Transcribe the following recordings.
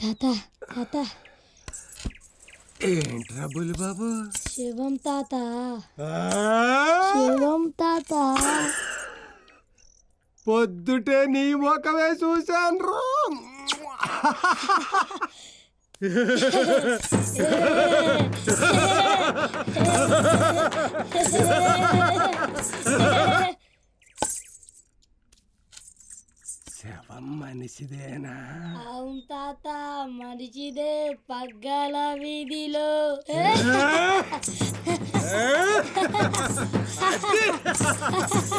తాత తాత. ఏంట్రా బుల్లి బాబు శివం తాత? శివం తాత. పొద్దుటే నీ ముఖమే చూశాను రా. శవం మనిషిదేనా? అవును తాత మనిషిదే పగ్గల వీధిలో. ఓం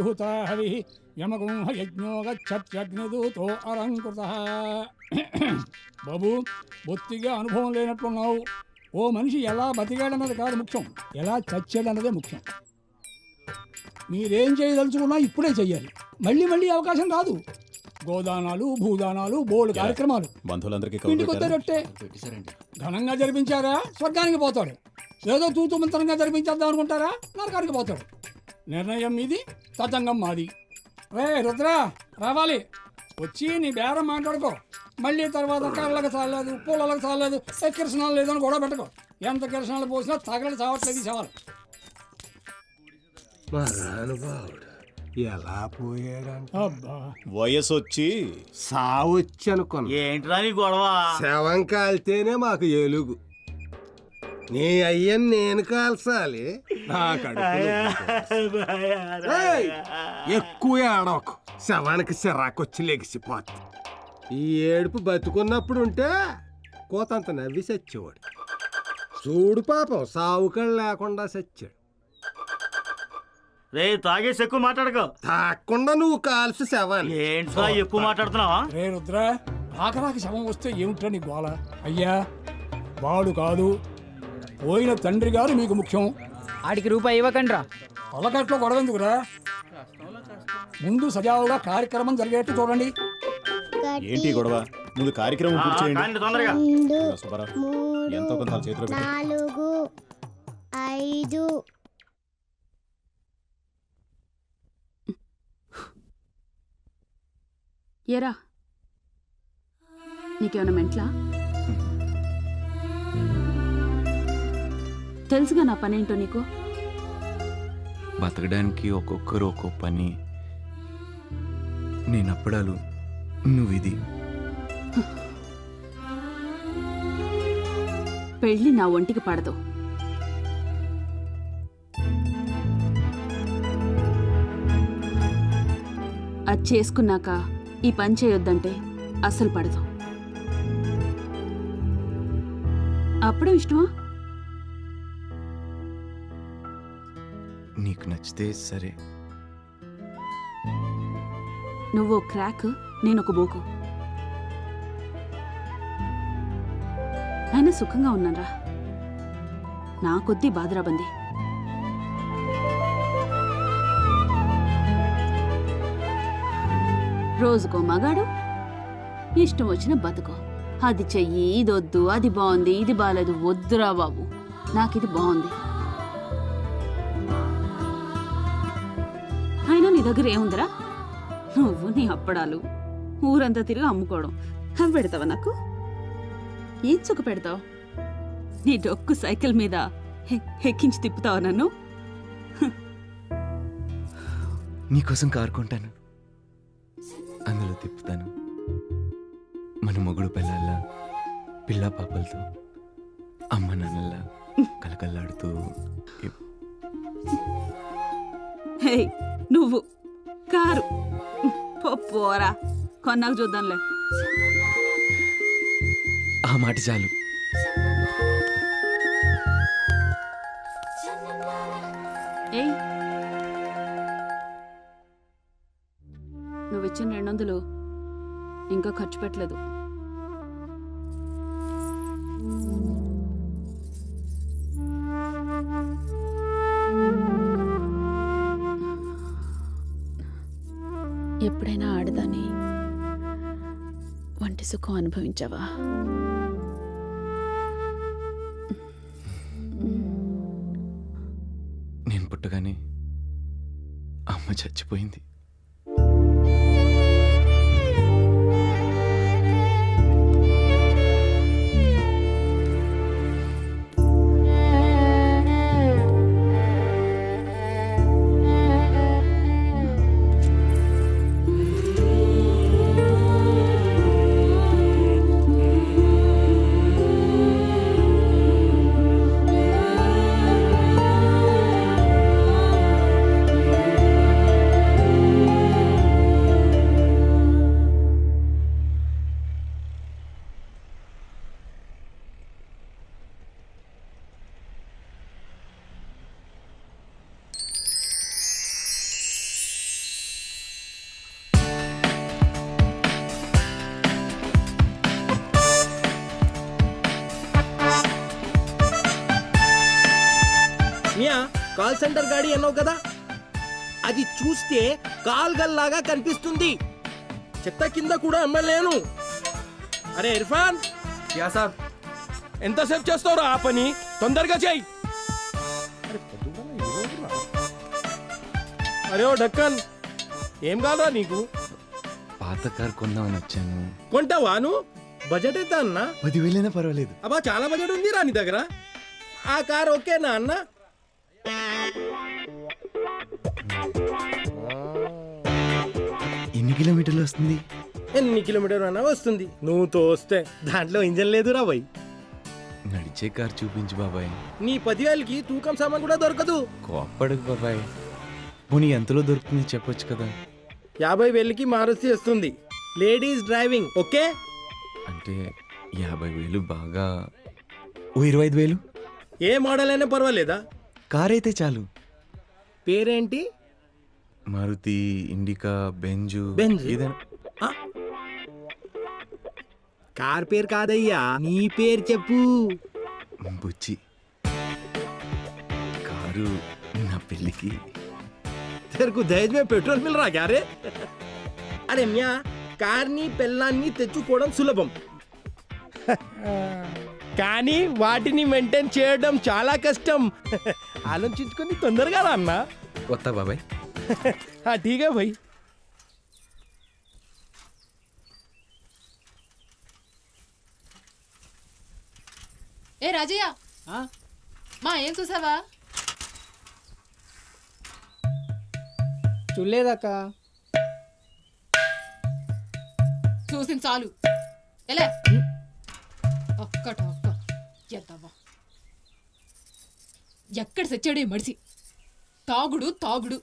హరి యమగుం యజ్ఞో గచ్చత్యగ్నిదూతో అలంకృత బాబు బొత్తిగా అనుభవం లేనట్టున్నావు। ఓ మనిషి ఎలా బతికాడన్నది కాదు ముఖ్యం ఎలా చచ్చాడన్నదే ముఖ్యం. మీరేం చేయదలుచుకున్నా ఇప్పుడే చెయ్యాలి. మళ్ళీ మళ్ళీ అవకాశం రాదు. గోదానాలు భూదానాలు బోల్డ్ కార్యక్రమాలు. బంధువులందరికీ ఇంటికి ఘనంగా జరిపించారా? స్వర్గానికి పోతాడు ఏదో తూతు మంత్రంగా జరిపించేద్దాం అనుకుంటారా? నరకానికి పోతాడు నిర్ణయం మీది తతంగం మాది. రే రుద్రా రావాలి. వచ్చి నీ బేరం మాట్లాడుకో. మళ్ళీ తర్వాత కళ్ళకి చాలేదు పూలలకు చాలేదు ఏ కిరసనాలు లేదని గొడవ పెట్టుకో. ఎంత కిరసనాలు పోసినా తగలడి చావట్లేదు ఈ సవాలు మహానుభావుడు ఎలా అబ్బా. వయసు వచ్చి సావొచ్చి అనుకున్నా ఏంట్రా నీ గొడవ? శవం కాలితేనే మాకు ఎలుగు నీ అయ్యని నేను కాల్చాలి! ఎక్కువ ఏడవకు శవానికి సిరాకొచ్చి లెగిసిపోతుంది ఈ ఏడుపు బతుకున్నప్పుడు ఉంటే కోతంత నవ్వి చచ్చేవాడు చూడు పాపం సావుకళ్ళు లేకుండా చచ్చాడు రే తాగేసి ఎక్కువ మాట్లాడుకో. తాకుండా నువ్వు కాల్సి శవాన్ని. ఏంట్రా ఎక్కువ మాట్లాడుతున్నావా? రే రుద్ర ఆఖరాకి శవం వస్తే ఏమిట్రా నీ గోల? అయ్యా వాడు కాదు. పోయిన తండ్రి గారు మీకు ముఖ్యం. ఆడికి రూపాయి ఇవ్వకండ్రా. పొలకట్లో గొడవెందుకురా ముందు సజావుగా కార్యక్రమం జరిగేట్టు చూడండి. ఏంటి ఈ గొడవ? ముందు కార్యక్రమం పూర్తి చేయండి. తొందరగా. ఇలా సుబ్బారావు. ఎంతో కొంత వాళ్ళ చేతిలో పెట్టు. నాలుగు ఐదు. ఎరా నీకేమైనా మెంట్లా? తెలుసుగా నా పనేంటో నీకు? బతకడానికి ఒక్కొక్కరు ఒక్కో పని. నేను అప్పడాలు నువ్వు ఇది. పెళ్ళి నా ఒంటికి పడదు. అది చేసుకున్నాక ఈ పని చేయొద్దంటే అస్సలు పడదు. అప్పుడే ఇష్టమా? నీకు నచ్చితే సరే. నువ్వు క్రాక్ నేను ఒక బోకు. అయినా సుఖంగా ఉన్నానరా. నా కొద్దీ బాధరాబంది రోజుకో మగాడు ఇష్టం వచ్చిన బతుకో. అది చెయ్యి ఇది వద్దు అది బాగుంది ఇది బాగాలేదు వద్దురా బాబు. నాకు ఇది బాగుంది. దగ్గర ఏముందిరా? నువ్వు నీ అప్పడాలు ఊరంతా తిరిగి అమ్ముకోవడం. అవి పెడతావా నాకు? ఏం చుక్క పెడతావు? నీ డొక్కు సైకిల్ మీద హెక్కించి తిప్పుతావా నన్ను? నీకోసం కారుకుంటాను అందులో తిప్పుతాను. మన మొగుడు పిల్లల్లా పిల్ల పాపలతో అమ్మ నాన్నల్లా కలకల్లాడుతూ హే నువ్వు కారు. పోరా. కొన్నాకు చూద్దాంలే. ఆ మాట చాలు. ఏయ్. ఇచ్చిన రెండు వందలు ఇంకా ఖర్చు పెట్టలేదు. ఎప్పుడైనా ఆడదాని వంటి సుఖం అనుభవించావా? నేను పుట్టగానే అమ్మ చచ్చిపోయింది. కాల్ సెంటర్ గాడి అన్నావు కదా? అది చూస్తే కాల్ గల్లాగా కనిపిస్తుంది. చెత్త కింద కూడా అమ్మలేను. అరే ఇర్ఫాన్! Yeah sir. ఎంతసేపు చేస్తావురా ఆ పని? తొందరగా చేయి. అరే ఓ డక్కన్ ఏం కాదా నీకు? పాత కార్ కొందామని వచ్చాను. కొంటావా నువ్వు? బడ్జెట్ ఎంత అన్నా? పదివేలైనా పర్వాలేదు. అబ్బా చాలా బడ్జెట్ ఉంది రా నీ దగ్గర. ఆ కార్ ఓకేనా అన్న? ఎన్ని కిలోమీటర్లు వస్తుంది? ఎన్ని కిలోమీటర్ అన్నా వస్తుంది. నువ్వు తోస్తే దాంట్లో ఇంజన్ లేదురా భయ్ నడిచే కార్ చూపించు బాబాయ్. నీ పదివేలకి తూకం సామాన్ కూడా దొరకదు. కోప్పడుకు బాబాయ్. పోనీ ఎంతలో దొరుకుతుంది చెప్పొచ్చు కదా. యాభై వేలకి మారుతి వస్తుంది. Ladies driving okay? అంటే యాభై వేలు బాగా ఓ ఇరవై ఐదు వేలు? ఏ మోడల్ అయినా పర్వాలేదా? కార్ అయితే చాలు. పేరేంటి? Maruti Indica Benz Benz? ఏదైనా. ఆ? కార్ పేరు కాదయ్యా నీ పేరు చెప్పు. బుచ్చి. కారు నా పెళ్ళికి. తెరకు దహేజ్ మే పెట్రోల్ మిల్ రా క్యారే. అరే మ్యా కార్ని పెళ్ళాన్ని తెచ్చుకోవడం సులభం. కానీ వాటిని మెయింటైన్ చేయడం చాలా కష్టం. ఆలోచించుకొని తొందరగా రా అన్న. వస్తా బాబాయ్. టీగా భయ్ ఏ రాజయ్య. మా ఏం చూసావా? చూడలేదక్క. చూసింది చాలు. ఎలా? ఒక్కటా ఎంత బా ఎక్కడ సచ్చాడే మడిసి. తాగుడు తాగుడు.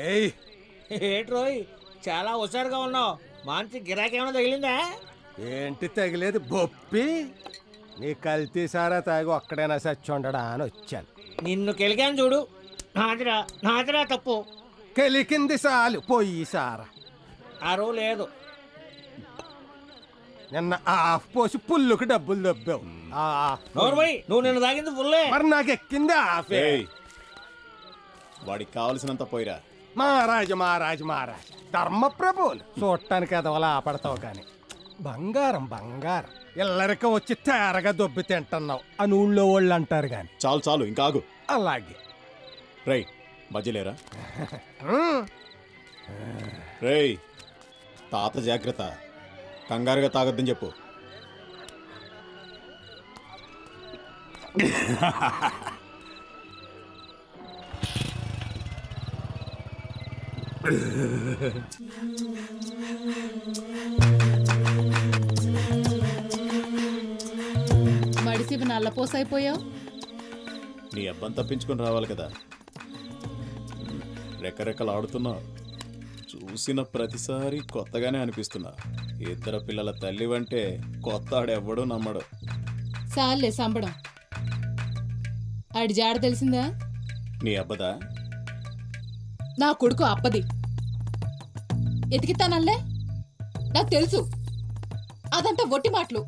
ఏయ్. ఏట్రోయ్ చాలా హుషారుగా ఉన్నావు. మాంచి గిరాకీ ఏమైనా తగిలిందా? ఏంటి తగిలేదు? బొప్పి. నీ కల్తీ సారా తాగి ఒక్కడైనా సచ్చుండడా అని వచ్చాను. నిన్ను కెలికాను చూడు. నాదిరా నాదిరా తప్పు. కెలికింది సాలు పొయ్యి సారా. అరువు లేదు. నిన్న ఆఫ్ పోసి పుల్లుకి డబ్బులు దొబ్బావు. ఆ ఆఫ్ నోర్మయ్ నువ్వు నిన్ను తాగింది ఫుల్లే మరి నాకు ఎక్కింది ఆఫే వాడికి కావలసినంత పోయిరా. మహారాజు మహారాజు మహారాజు. ధర్మప్రభువులు. చూడటానికి ఎదవలా ఆపడతావు కానీ. బంగారం బంగారం. ఇల్లరికం వచ్చి తేరగా దొబ్బి తింటున్నావు. అని ఊళ్ళో వాళ్ళు అంటారు కానీ. చాలు చాలు ఇంకా ఆగు. అలాగే. రేయ్ మధ్యలేరా? ఉమ్. రేయ్ తాత జాగ్రత్త. కంగారుగా తాగొద్దని చెప్పు. మడిసి నల్లపోసైపోయావు? నీ అబ్బం తప్పించుకొని రావాలి కదా. రెక్కరెక్కలు ఆడుతున్నా చూసిన ప్రతిసారి కొత్తగానే అనిపిస్తున్నా. ఇద్దరు పిల్లల తల్లివంటే కొత్త ఆడెవ్వడూ నమ్మడు. సాల్లే సంబడం ఆడి జాడ తెలిసిందా? నీ అబ్బదా? నా కొడుకు అప్పది ఎతికిస్తానల్లే నాకు తెలుసు. అదంతా ఒట్టి మాటలు.